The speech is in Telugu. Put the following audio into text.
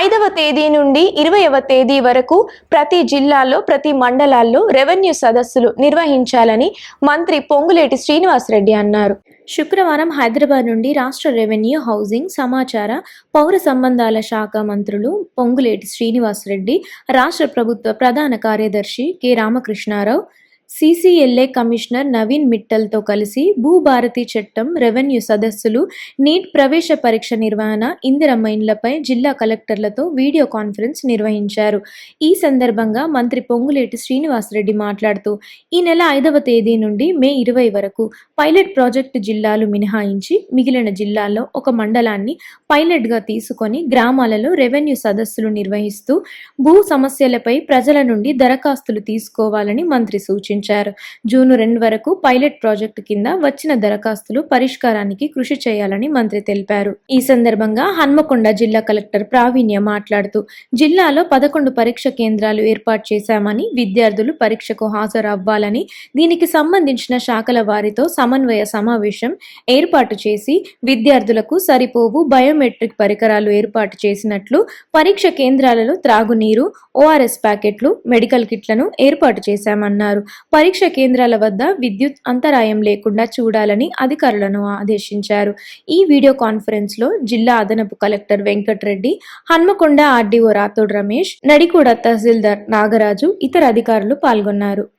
ఐదవ తేదీ నుండి ఇరవైవ తేదీ వరకు ప్రతి జిల్లాలో ప్రతి మండలాల్లో రెవెన్యూ సదస్సులు నిర్వహించాలని మంత్రి పొంగులేటి శ్రీనివాసరెడ్డి అన్నారు. శుక్రవారం హైదరాబాద్ నుండి రాష్ట్ర రెవెన్యూ హౌసింగ్ సమాచార పౌర సంబంధాల శాఖ మంత్రులు పొంగులేటి శ్రీనివాసరెడ్డి రాష్ట్ర ప్రభుత్వ ప్రధాన కార్యదర్శి K Ramakrishna Rao CCLA commissioner Naveen మిట్టల్తో కలిసి భూభారతి చట్టం రెవెన్యూ సదస్సులు నీట్ ప్రవేశ పరీక్ష నిర్వహణ ఇందిరమ్మ ఇండ్లపై జిల్లా కలెక్టర్లతో వీడియో కాన్ఫరెన్స్ నిర్వహించారు. ఈ సందర్భంగా మంత్రి పొంగులేటి శ్రీనివాసరెడ్డి మాట్లాడుతూ ఈ నెల ఐదవ తేదీ నుండి మే ఇరవై వరకు పైలట్ ప్రాజెక్టు జిల్లాలు మినహాయించి మిగిలిన జిల్లాల్లో ఒక మండలాన్ని పైలట్గా తీసుకొని గ్రామాలలో రెవెన్యూ సదస్సులు నిర్వహిస్తూ భూ సమస్యలపై ప్రజల నుండి దరఖాస్తులు తీసుకోవాలని మంత్రి సూచించారు. జూన్ రెండు వరకు పైలట్ ప్రాజెక్టు కింద వచ్చిన దరఖాస్తులు పరిష్కారానికి కృషి చేయాలని మంత్రి తెలిపారు. ఈ సందర్భంగా హన్మకొండ జిల్లా కలెక్టర్ ప్రావీణ్య మాట్లాడుతూ జిల్లాలో పదకొండు పరీక్ష కేంద్రాలు ఏర్పాటు చేశామని విద్యార్థులు పరీక్షకు హాజరవ్వాలని దీనికి సంబంధించిన శాఖల వారితో సమన్వయ సమావేశం ఏర్పాటు చేసి విద్యార్థులకు సరిపోవు బయోమెట్రిక్ పరికరాలు ఏర్పాటు చేసినట్లు పరీక్ష కేంద్రాలలో త్రాగునీరు ఓఆర్ఎస్ ప్యాకెట్లు మెడికల్ కిట్లను ఏర్పాటు చేశామన్నారు. పరీక్ష కేంద్రాల వద్ద విద్యుత్ అంతరాయం లేకుండా చూడాలని అధికారులను ఆదేశించారు. ఈ వీడియో కాన్ఫరెన్స్లో జిల్లా అదనపు కలెక్టర్ వెంకటరెడ్డి హన్మకొండ ఆర్డీఓ రాథోడ్ రమేష్ నడికూడ తహసీల్దార్ నాగరాజు ఇతర అధికారులు పాల్గొన్నారు.